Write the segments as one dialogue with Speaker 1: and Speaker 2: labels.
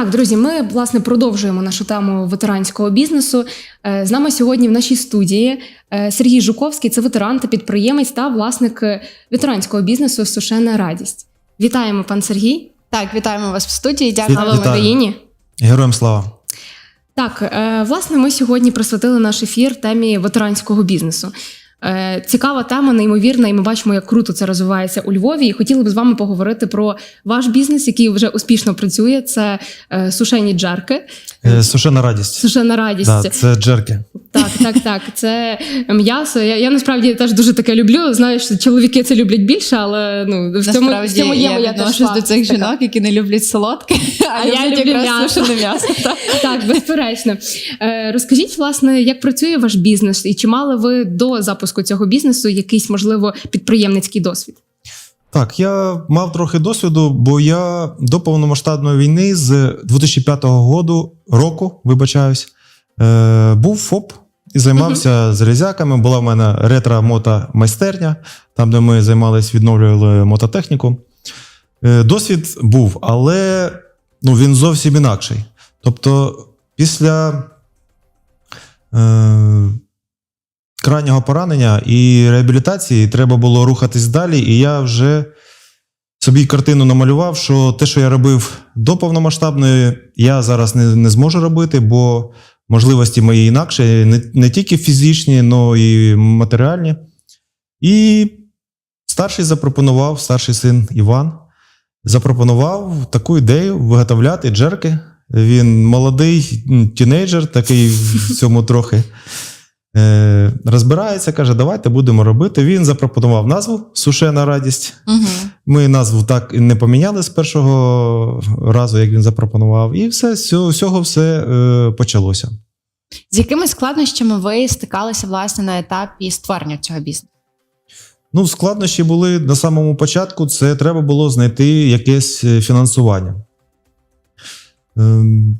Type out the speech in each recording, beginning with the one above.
Speaker 1: Так, друзі, ми власне продовжуємо нашу тему ветеранського бізнесу. Е, З нами сьогодні в нашій студії е, Сергій Жуковський, це ветеран та підприємець та власник е, ветеранського бізнесу Сушена Радість. Вітаємо, пан Сергій.
Speaker 2: Так, вітаємо вас в студії. Дякую.
Speaker 1: Україні!
Speaker 3: Героям слава!
Speaker 1: Так, власне, ми сьогодні присвятили наш ефір темі ветеранського бізнесу. Е, Цікава тема, неймовірна, і ми бачимо, як круто це розвивається у Львові. І хотіли б з вами поговорити про ваш бізнес, який вже успішно працює. Це е, сушені джерки,
Speaker 3: Е, Сушена радість.
Speaker 1: сушена радість.
Speaker 3: Да, це джерки.
Speaker 1: Так, так, так. Це м'ясо. Я, я насправді теж дуже таке люблю. Знаю, що чоловіки це люблять більше, але ну в цьому, в цьому є
Speaker 2: я
Speaker 1: моя
Speaker 2: відношусь до цих
Speaker 1: така.
Speaker 2: жінок, які не люблять солодке, а,
Speaker 1: А я люблю м'ясо.
Speaker 2: сушене м'ясо. Так.
Speaker 1: Так, безперечно. Е, розкажіть, власне, як працює ваш бізнес, і чи мали ви до запуску цього бізнесу якийсь, можливо, підприємницький досвід?
Speaker 3: Так, я мав трохи досвіду, бо я до повномасштабної війни з 2005 году, року, вибачаюсь, е, був ФОП і займався залізяками. Була в мене ретро-мото-майстерня, там, де ми займалися, відновлювали мототехніку. Е, досвід був, але ну, він зовсім інакший. Тобто, після е, крайнього поранення і реабілітації треба було рухатись далі, і я вже собі картину намалював, що те, що я робив до повномасштабної, я зараз не, не зможу робити, бо можливості мої інакші, не, не тільки фізичні, але і матеріальні. І старший запропонував, старший син Іван, запропонував таку ідею виготовляти джерки. Він молодий тінейджер, такий в цьому трохи розбирається, каже, давайте будемо робити. Він запропонував назву Сушена радість.
Speaker 2: Угу.
Speaker 3: Ми назву так і не поміняли з першого разу, як він запропонував, і все з цього, все е, почалося.
Speaker 2: З якими складнощами ви стикалися власне на етапі створення цього бізнесу?
Speaker 3: Ну, складнощі були на самому початку. Це треба було знайти якесь е, фінансування. Ем,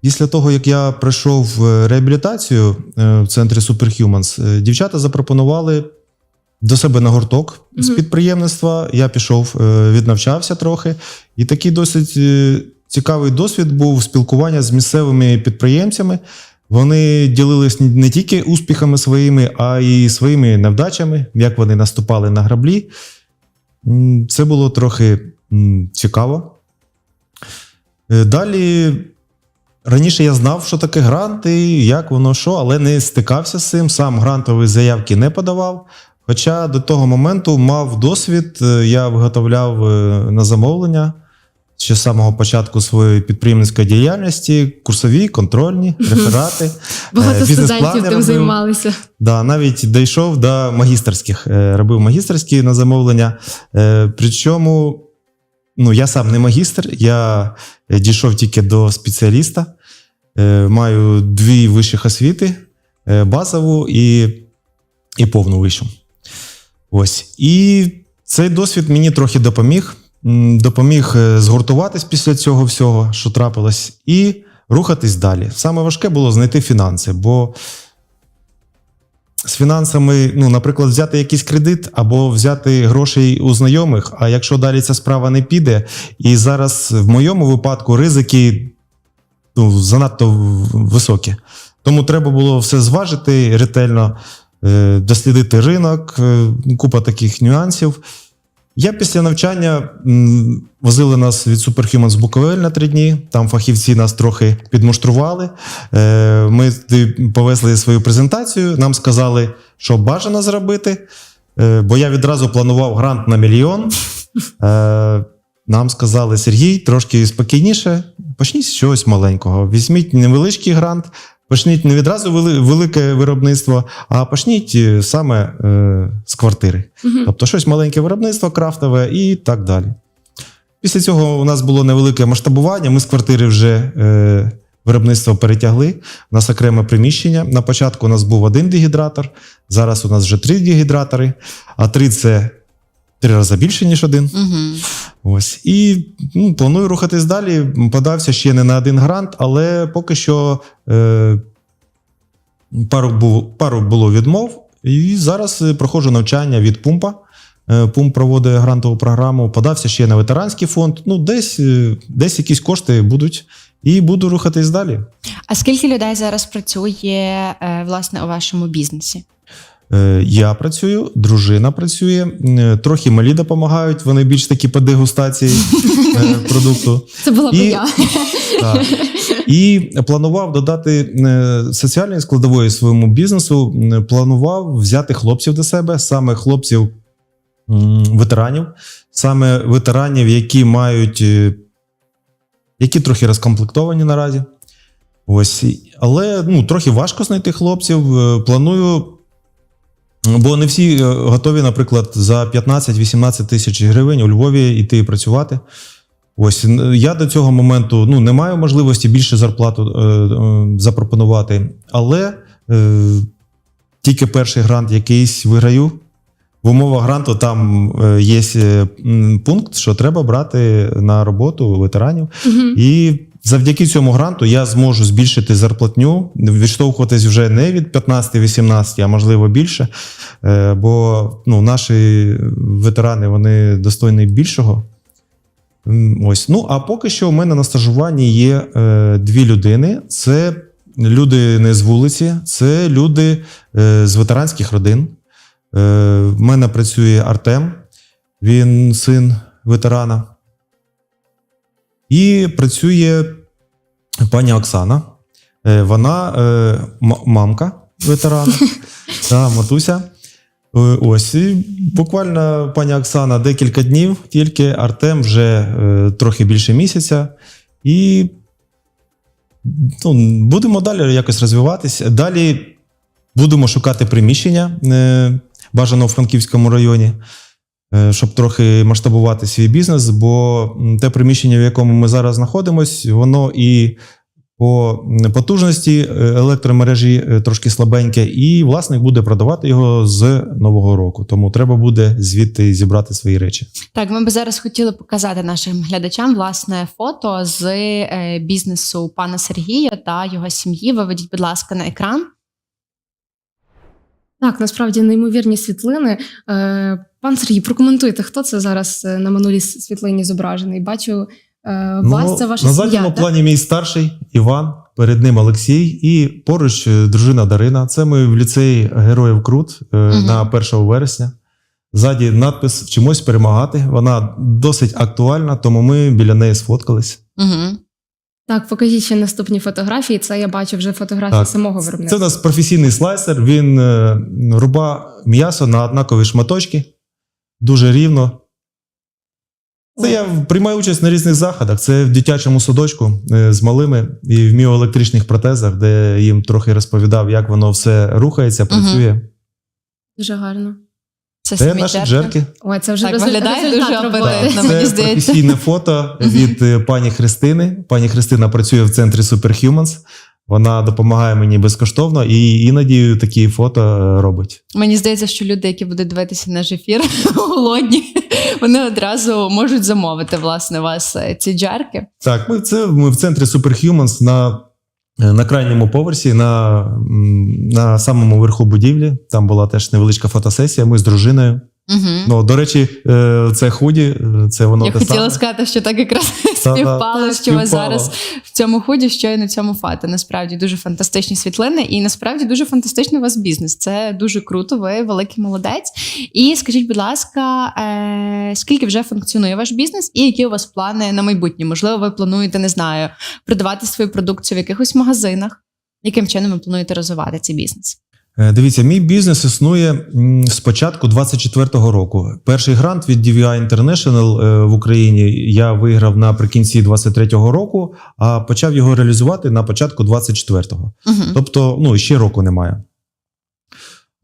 Speaker 3: Після того, як я пройшов в реабілітацію е, в центрі Superhumans, е, дівчата запропонували до себе на гурток з підприємництва. Я пішов, е, віднавчався трохи. І такий досить е, цікавий досвід був спілкування з місцевими підприємцями. Вони ділились не тільки успіхами своїми, а й своїми невдачами, як вони наступали на граблі. Це було трохи цікаво. Е, Далі раніше я знав, що таке гранти, як воно що, але не стикався з цим. Сам грантові заявки не подавав. Хоча до того моменту мав досвід, е, я виготовляв е, на замовлення ще з самого початку своєї підприємницької діяльності, курсові, контрольні, реферати.
Speaker 1: Багато
Speaker 3: Е,
Speaker 1: студентів тим займалися.
Speaker 3: Да, навіть дійшов до магістерських. Робив магістерські на замовлення. Причому ну, я сам не магістр, я дійшов тільки до спеціаліста. Е, Маю дві вищих освіти: е, базову і, і повну вищу. Ось. І цей досвід мені трохи допоміг. Допоміг е, згуртуватись після цього всього, що трапилось, і рухатись далі. Саме важке було знайти фінанси, бо з фінансами, ну, наприклад, взяти якийсь кредит або взяти грошей у знайомих. А якщо далі ця справа не піде, і зараз в моєму випадку ризики ну, занадто високі. Тому треба було все зважити ретельно, е, дослідити ринок, е, купа таких нюансів. Я після навчання возили нас від Superhumans в Буковель на три дні. Там фахівці нас трохи підмуштрували. Е, Ми повезли свою презентацію. Нам сказали, що бажано зробити. Бо я відразу планував грант на мільйон. Нам сказали, Сергій, трошки спокійніше, почніть з чогось маленького. Візьміть невеличкий грант, почніть не відразу велике виробництво, а почніть е, саме е, з квартири.
Speaker 1: Мгм.
Speaker 3: Тобто щось маленьке виробництво, крафтове і так далі. Після цього у нас було невелике масштабування. Ми з квартири вже е, виробництво перетягли. У нас окреме приміщення. На початку у нас був один дегідратор, зараз у нас вже три дегідратори, а три це три рази більше, ніж один.
Speaker 2: Угу.
Speaker 3: Ось. І ну, планую рухатись далі. Подався ще не на один грант, але поки що е, пару, був, пару було відмов. І зараз е, проходжу навчання від пумпа. Е, Пум проводить грантову програму, подався ще на ветеранський фонд. Ну, десь, е, десь якісь кошти будуть, і буду рухатись далі.
Speaker 2: А скільки людей зараз працює власне у вашому бізнесі?
Speaker 3: Е, Я працюю, дружина працює, е, трохи малі допомагають, вони більш такі по дегустації е, продукту.
Speaker 1: Це була б
Speaker 3: І-
Speaker 1: я.
Speaker 3: Так. І планував додати соціальної складової своєму бізнесу. Планував взяти хлопців до себе, саме хлопців ветеранів, саме ветеранів, які мають, які трохи розкомплектовані наразі. Ось, але ну, трохи важко знайти хлопців. Планую. Бо не всі е, готові, наприклад, за 15-18 тисяч гривень у Львові йти працювати. Ось я до цього моменту ну, не маю можливості більше зарплату е, е, запропонувати, але е, тільки перший грант якийсь виграю. В умовах гранту там е, є пункт, що треба брати на роботу ветеранів.
Speaker 1: Мгм.
Speaker 3: І завдяки цьому гранту я зможу збільшити зарплатню, відштовхуватись вже не від 15-18, а можливо більше. Е, Бо ну, наші ветерани вони достойні більшого. Ось. Ну, а поки що у мене на стажуванні є е, дві людини. Це люди не з вулиці, це люди е, з ветеранських родин. В мене працює Артем, він син ветерана. І працює пані Оксана. Е, Вона е, мамка ветерана, та, матуся. Е, Ось, і буквально пані Оксана декілька днів, тільки Артем вже е, трохи більше місяця. І ну, будемо далі якось розвиватися. Далі будемо шукати приміщення, е, бажано в Франківському районі, щоб трохи масштабувати свій бізнес, бо те приміщення, в якому ми зараз знаходимося, воно і по потужності е, електромережі е, трошки слабеньке, і власник буде продавати його з нового року. Тому треба буде звідти зібрати свої речі.
Speaker 2: Так, ми б зараз хотіли показати нашим глядачам власне фото з е, бізнесу пана Сергія та його сім'ї. Виведіть, будь ласка, на екран.
Speaker 1: Так, насправді неймовірні світлини. Пан Сергій, прокоментуйте, хто це зараз е, на минулій світлині зображений? Бачу, е, вас це ваша
Speaker 3: Ну, на
Speaker 1: сім'я.
Speaker 3: задньому
Speaker 1: так?
Speaker 3: плані мій старший Іван, перед ним Олексій, і поруч е, дружина Дарина. Це ми в ліцеї Героїв Крут
Speaker 2: Мгм.
Speaker 3: на 1 вересня. Ззаді надпис Вчимось перемагати. Вона досить актуальна, тому ми біля неї сфоткались.
Speaker 2: Угу.
Speaker 1: Так, покажіть ще наступні фотографії. Це я бачу вже фотографії
Speaker 3: Так.
Speaker 1: самого
Speaker 3: Це у нас професійний слайсер. Він руба м'ясо на однакові шматочки, дуже рівно. Це я приймаю участь на різних заходах. Це в дитячому садочку е, з малими і в міоелектричних протезах, де їм трохи розповідав, як воно все рухається, працює.
Speaker 1: Дуже гарно.
Speaker 2: Це,
Speaker 3: Це
Speaker 2: самі
Speaker 3: наші
Speaker 2: джерки.
Speaker 1: Ой, це вже
Speaker 2: Так, виглядає
Speaker 1: результат
Speaker 2: дуже апетитно. Мені
Speaker 3: це
Speaker 2: здається.
Speaker 3: професійне фото від е, пані Христини. Пані Христина працює в центрі Superhumans. Вона допомагає мені безкоштовно і іноді такі фото е, робить.
Speaker 2: Мені здається, що люди, які будуть дивитися наш ефір голодні, вони одразу можуть замовити власне вас е, ці джерки.
Speaker 3: Так, ми, це, ми в центрі Superhumans на, на крайньому поверсі, на, на самому верху будівлі. Там була теж невеличка фотосесія. Ми з дружиною.
Speaker 2: Угу.
Speaker 3: Ну, до речі, е, це худі, це воно
Speaker 2: Я
Speaker 3: те
Speaker 2: хотіла
Speaker 3: саме.
Speaker 2: сказати, що так якраз співпало, що ви зараз в цьому худі, що і на цьому фото. Насправді дуже фантастичні світлини, і насправді дуже фантастичний у вас бізнес. Це дуже круто. Ви великий молодець. І скажіть, будь ласка, е, скільки вже функціонує ваш бізнес, і які у вас плани на майбутнє? Можливо, ви плануєте, не знаю, продавати свою продукцію в якихось магазинах? Яким чином ви плануєте розвивати цей бізнес?
Speaker 3: Е, Дивіться, мій бізнес існує з початку 24-го року. Перший грант від DVI International е, в Україні я виграв наприкінці 23-го року, а почав його реалізувати на початку 24-го.
Speaker 2: Угу.
Speaker 3: Тобто, ну, ще року немає.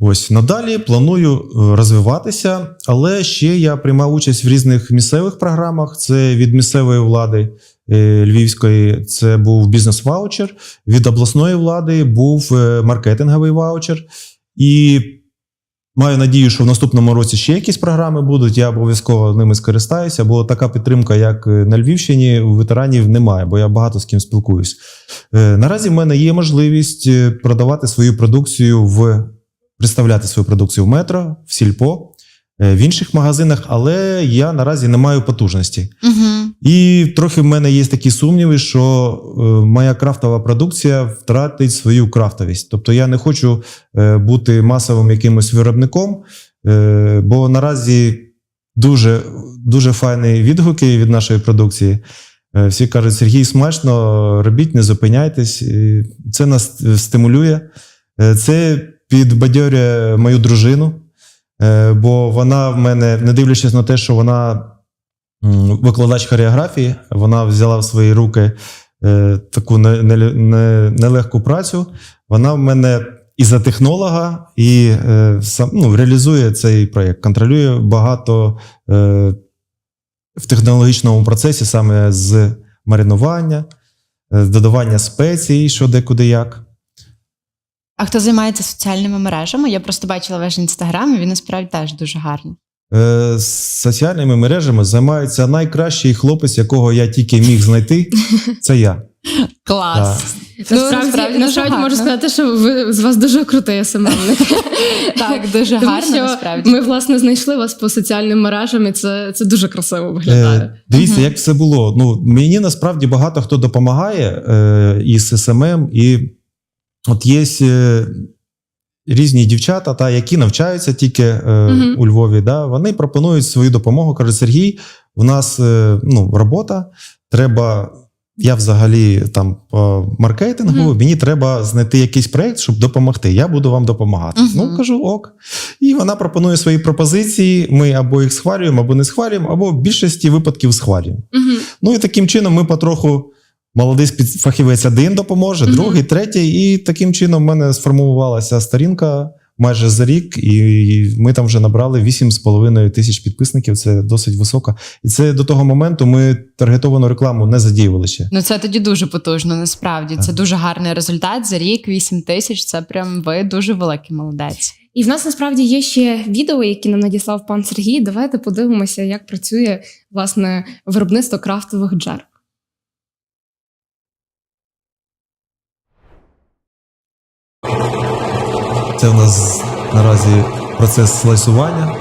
Speaker 3: Ось надалі планую е, розвиватися, але ще я приймав участь в різних місцевих програмах. Це від місцевої влади Львівської, це був бізнес-ваучер, від обласної влади був е, маркетинговий ваучер. І маю надію, що в наступному році ще якісь програми будуть. Я обов'язково ними скористаюся, бо така підтримка, як е, на Львівщині, у ветеранів немає, бо я багато з ким спілкуюсь. Е, Наразі в мене є можливість е, продавати свою продукцію в представляти свою продукцію в метро, в сільпо. Е, в інших магазинах, але я наразі не маю потужності.
Speaker 2: Угу.
Speaker 3: І трохи в мене є такі сумніви, що е, моя крафтова продукція втратить свою крафтовість. Тобто я не хочу е, бути масовим якимось виробником, бо наразі дуже, дуже файні відгуки від нашої продукції. Всі кажуть, Сергій, смачно, робіть, не зупиняйтесь. Це нас стимулює. Це підбадьорює мою дружину, бо вона в мене, не дивлячись на те, що вона викладач хореографії, вона взяла в свої руки е, таку не- не- не- нелегку працю. Вона в мене і за технолога, і е, сам, ну, реалізує цей проєкт, контролює багато е, в технологічному процесі саме з маринування, е, з додавання спецій, що де куди як.
Speaker 2: А хто займається соціальними мережами? Я просто бачила ваш інстаграм, і він насправді теж дуже гарний.
Speaker 3: Е, З соціальними мережами займається найкращий хлопець, якого я тільки міг знайти. Це я.
Speaker 2: Клас.
Speaker 1: Насправді,
Speaker 2: насправді
Speaker 1: насправді можу сказати, що ви з вас дуже крутий СММник.
Speaker 2: Так, дуже
Speaker 1: Тому
Speaker 2: гарно,
Speaker 1: що
Speaker 2: насправді.
Speaker 1: ми власне знайшли вас по соціальним мережам, і це, це дуже красиво виглядає.
Speaker 3: Е, дивіться, як все було. Ну, мені насправді багато хто допомагає е, із СММ, і от є е, різні дівчата, та, які навчаються тільки е,
Speaker 1: Мгм.
Speaker 3: у Львові. Да, вони пропонують свою допомогу. Кажуть, Сергій, в нас е, ну, робота, треба. Я взагалі там по маркетингу,
Speaker 1: Мгм.
Speaker 3: мені треба знайти якийсь проєкт, щоб допомогти. Я буду вам допомагати.
Speaker 2: Мгм.
Speaker 3: Ну, кажу, ок. І вона пропонує свої пропозиції. Ми або їх схвалюємо, або не схвалюємо, або в більшості випадків схвалюємо.
Speaker 1: Мгм.
Speaker 3: Ну і таким чином ми потроху. Молодий фахівець один допоможе,
Speaker 1: Мгм.
Speaker 3: другий, третій. І таким чином в мене сформувалася сторінка майже за рік, і ми там вже набрали 8,5 тисяч підписників. Це досить високо. І це до того моменту ми таргетовану рекламу не задіювали ще.
Speaker 2: Ну це тоді дуже потужно, насправді. Це дуже гарний результат. За рік 8 тисяч. Це прям ви дуже великий молодець.
Speaker 1: І в нас насправді є ще відео, які нам надіслав пан Сергій. Давайте подивимося, як працює власне виробництво крафтових джер.
Speaker 3: Це у нас наразі процес слайсування.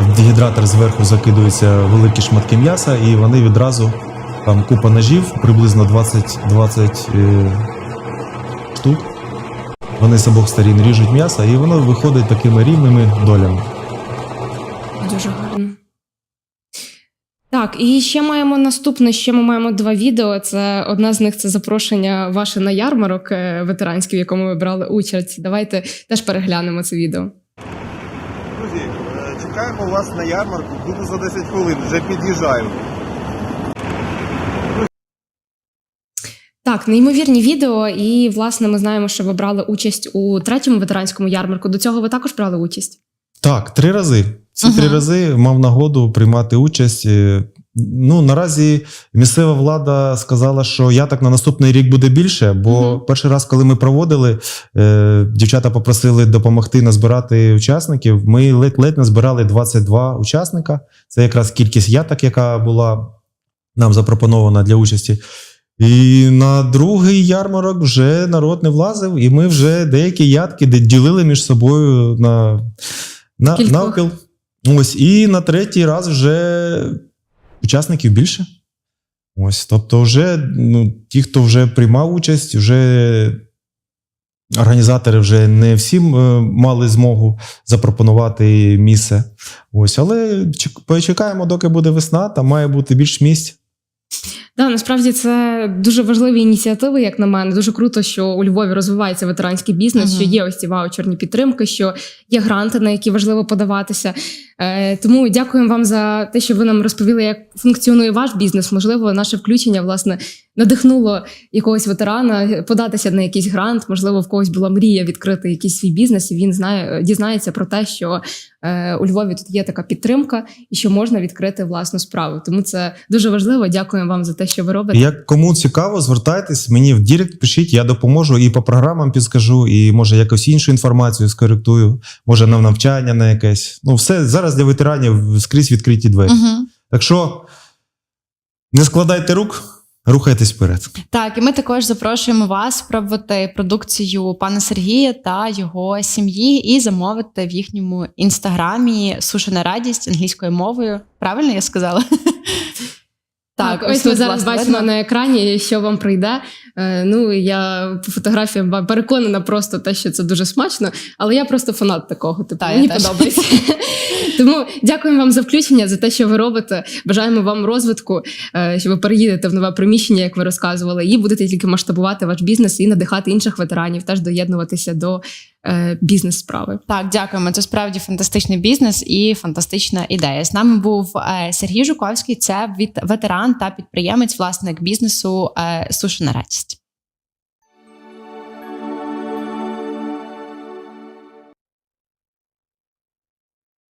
Speaker 3: В дегідратор зверху закидуються великі шматки м'яса, і вони відразу там купа ножів, приблизно 20, 20 е, штук. Вони з обох сторін ріжуть м'ясо, і воно виходить такими рівними долями.
Speaker 1: Дуже гарно. Так, і ще маємо наступне. Ще ми маємо два відео. Це одна з них це запрошення ваше на ярмарок е, ветеранський, в якому ви брали участь. Давайте теж переглянемо це відео.
Speaker 4: Друзі, е, чекаємо вас на ярмарку. Буду за 10 хвилин, вже під'їжджаю.
Speaker 1: Так, неймовірні відео, і власне ми знаємо, що ви брали участь у третьому ветеранському ярмарку. До цього ви також брали участь.
Speaker 3: Так, три рази. Ці три рази мав нагоду приймати участь. Е, Ну, наразі місцева влада сказала, що я так на наступний рік буде більше. Бо
Speaker 1: Мгм.
Speaker 3: перший раз, коли ми проводили, е, дівчата попросили допомогти назбирати учасників. Ми ледь-ледь назбирали 22 учасника. Це якраз кількість яток, яка була нам запропонована для участі. І на другий ярмарок вже народ не влазив, і ми вже деякі ятки ділили між собою на, на, навпіл. Ось, і на третій раз вже учасників більше. Ось, тобто, вже ну, ті, хто вже приймав участь, вже організатори вже не всім е, мали змогу запропонувати місце. Ось, але чек- почекаємо, доки буде весна, там має бути більш місць.
Speaker 1: Да, насправді це дуже важливі ініціативи, як на мене. Дуже круто, що у Львові розвивається ветеранський бізнес,
Speaker 2: Мгм.
Speaker 1: що є ось ці ваучерні підтримки, що є гранти, на які важливо подаватися. Е, тому дякуємо вам за те, що ви нам розповіли, як функціонує ваш бізнес. Можливо, наше включення власне надихнуло якогось ветерана податися на якийсь грант. Можливо, в когось була мрія відкрити якийсь свій бізнес, і він знає, дізнається про те, що е, у Львові тут є така підтримка, і що можна відкрити власну справу. Тому це дуже важливо. Дякуємо вам за те, що ви робите.
Speaker 3: Як кому цікаво, звертайтесь, мені в Дірект пишіть, я допоможу і по програмам підскажу, і може якусь іншу інформацію скоректую, може на навчання на якесь. Ну, все зараз для ветеранів скрізь відкриті двері.
Speaker 2: Угу.
Speaker 3: Так що не складайте рук, рухайтесь вперед.
Speaker 2: Так, і ми також запрошуємо вас спробувати продукцію пана Сергія та його сім'ї і замовити в їхньому інстаграмі сушена радість англійською мовою. Правильно я сказала?
Speaker 1: Так, ось
Speaker 2: тут,
Speaker 1: ми зараз бачимо
Speaker 2: видно.
Speaker 1: на екрані, що вам прийде. Е, Ну я по фотографіям переконана просто те, що це дуже смачно, але я просто фанат такого. Типу,
Speaker 2: Та,
Speaker 1: мені подобається. Тому дякуємо вам за включення, за те, що ви робите. Бажаємо вам розвитку, е, що ви переїдете в нове приміщення, як ви розказували, і будете тільки масштабувати ваш бізнес і надихати інших ветеранів, теж доєднуватися до бізнес-справи.
Speaker 2: Так, дякуємо. Це справді фантастичний бізнес і фантастична ідея. З нами був е, Сергій Жуковський, це ветеран та підприємець, власник бізнесу Сушина Сушена радість.